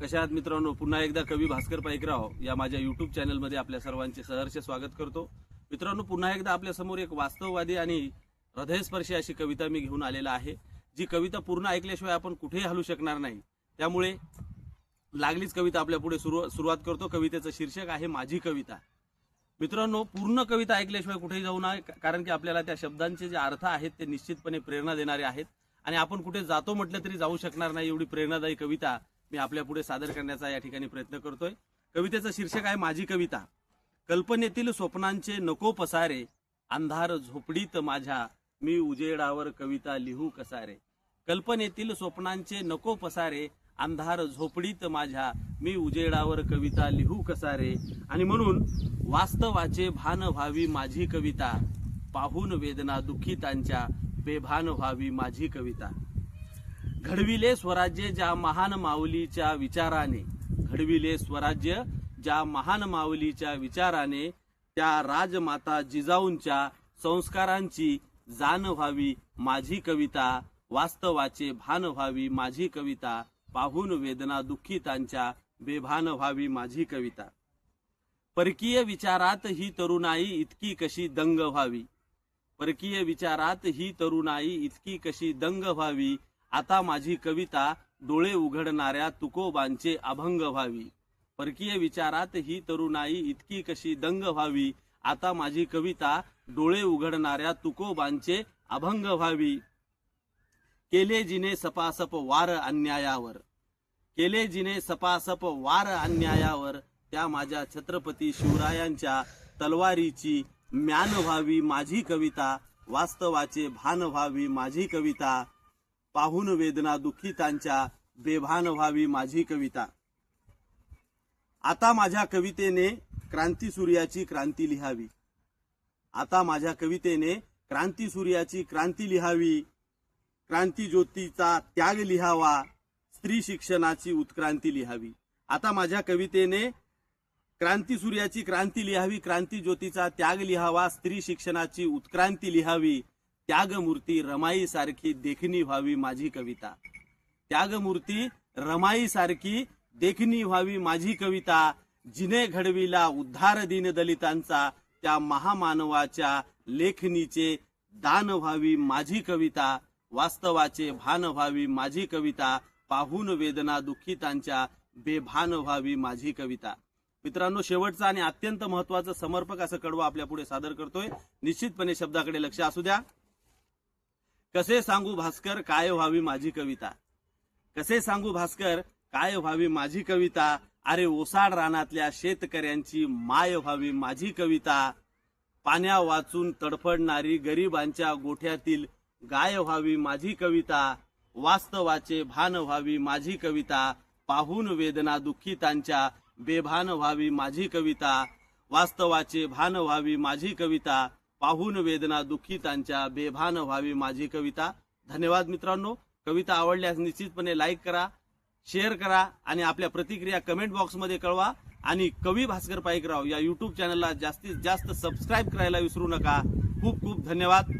कशा आहात मित्रांनो? पुन्हा एकदा कवी भास्कर पाईकराव या माझ्या युट्यूब चॅनलमध्ये आपल्या सर्वांचे सहर्ष स्वागत करतो. मित्रांनो पुन्हा एकदा आपल्यासमोर एक वास्तववादी आणि हृदयस्पर्शी अशी कविता मी घेऊन आलेला आहे जी कविता पूर्ण ऐकल्याशिवाय आपण कुठेही हलू शकणार नाही. त्यामुळे लागलीच कविता आपल्या पुढे सुरू सुरुवात करतो. कवितेचं शीर्षक आहे माझी कविता. मित्रांनो पूर्ण कविता ऐकल्याशिवाय कुठेही जाऊ नये कारण की आपल्याला त्या शब्दांचे जे अर्थ आहेत ते निश्चितपणे प्रेरणा देणारे आहेत. आणि आपण कुठे जातो म्हटलं तरी जाऊ शकणार नाही एवढी प्रेरणादायी कविता मी आपल्या पुढे सादर करण्याचा या ठिकाणी प्रयत्न करतोय. कवितेचं शीर्षक आहे माझी कविता. कल्पनेतील स्वप्नांचे नको पसारे अंधार झोपडीत माझ्या मी उजेडावर कविता लिहू कसारे. कल्पनेतील स्वप्नांचे नको पसारे अंधार झोपडीत माझ्या मी उजेडावर कविता लिहू कसारे. आणि म्हणून वास्तवाचे भान व्हावी माझी कविता पाहून वेदना दुःखितांच्या बेभान व्हावी माझी कविता. घडविले स्वराज्य ज्या महान माऊलीच्या विचाराने. घडविले स्वराज्य ज्या महान माऊलीच्या विचाराने. त्या राजमाता जिजाऊंच्या संस्कारांची जाण व्हावी माझी कविता वास्तवाचे भान व्हावी माझी कविता पाहून वेदना दुःखितांच्या बेभान व्हावी माझी कविता. परकीय विचारात ही तरुणाई इतकी कशी दंग व्हावी? परकीय विचारात ही तरुणाई इतकी कशी दंग व्हावी? आता माझी कविता डोळे उघडणाऱ्या तुकोबांचे अभंग व्हावी. परकीय विचारात ही तरुणाई इतकी कशी दंग व्हावी? आता माझी कविता डोळे उघडणाऱ्या तुकोबांचे अभंग व्हावी. केले जिने सपासप वार अन्यायावर. केले जिने सपासप वार अन्यायावर त्या माझ्या छत्रपती शिवरायांच्या तलवारीची म्यान व्हावी माझी कविता वास्तवाचे भान व्हावी माझी कविता. पाहून वेदना दुःखितांच्या बेभान व्हावी माझी कविता. आता माझ्या कवितेने क्रांती सूर्याची क्रांती लिहावी. आता माझ्या कवितेने क्रांती सूर्याची क्रांती लिहावी. क्रांती ज्योतीचा त्याग लिहावा. स्त्री शिक्षणाची उत्क्रांती लिहावी. आता माझ्या कवितेने क्रांती सूर्याची क्रांती लिहावी. क्रांती ज्योतीचा त्याग लिहावा. स्त्री शिक्षणाची उत्क्रांती लिहावी. त्यागमूर्ती रमाई सारखी देखणी व्हावी माझी कविता. त्यागमूर्ती रमाई सारखी देखणी व्हावी माझी कविता. जिने घडविला उद्धार दिन दलितांचा त्या महामानवाच्या लेखनीचे दान व्हावी माझी कविता. वास्तवाचे भान व्हावी माझी कविता. पाहून वेदना दुःखितांच्या बेभान व्हावी माझी कविता. मित्रांनो शेवटचा आणि अत्यंत महत्वाचं समर्पक असं कडवं आपल्या पुढे सादर करतोय. निश्चितपणे शब्दाकडे लक्ष असू द्या. कसे सांगू भास्कर काय व्हावी माझी कविता? कसे सांगू भास्कर काय व्हावी माझी कविता? अरे ओसाड रानातल्या शेतकऱ्यांची माय व्हावी माझी कविता. पाण्या वाचून तडफडणारी गरिबांच्या गोठ्यातील गाय व्हावी माझी कविता. वास्तवाचे भान व्हावी माझी कविता. पाहून वेदना दुःखितांच्या बेभान व्हावी माझी कविता. वास्तवाचे भान व्हावी माझी कविता. पाहून वेदना दुःखितांच्या बेभान व्हावी माझी कविता. धन्यवाद मित्रांनो. कविता आवडल्यास निश्चितपणे लाईक करा शेअर करा आणि आपल्या प्रतिक्रिया कमेंट बॉक्समध्ये कळवा. आणि कवी भास्कर पाईकराव या युट्यूब चॅनलला जास्तीत जास्त सबस्क्राईब करायला विसरू नका. खूप खूप धन्यवाद.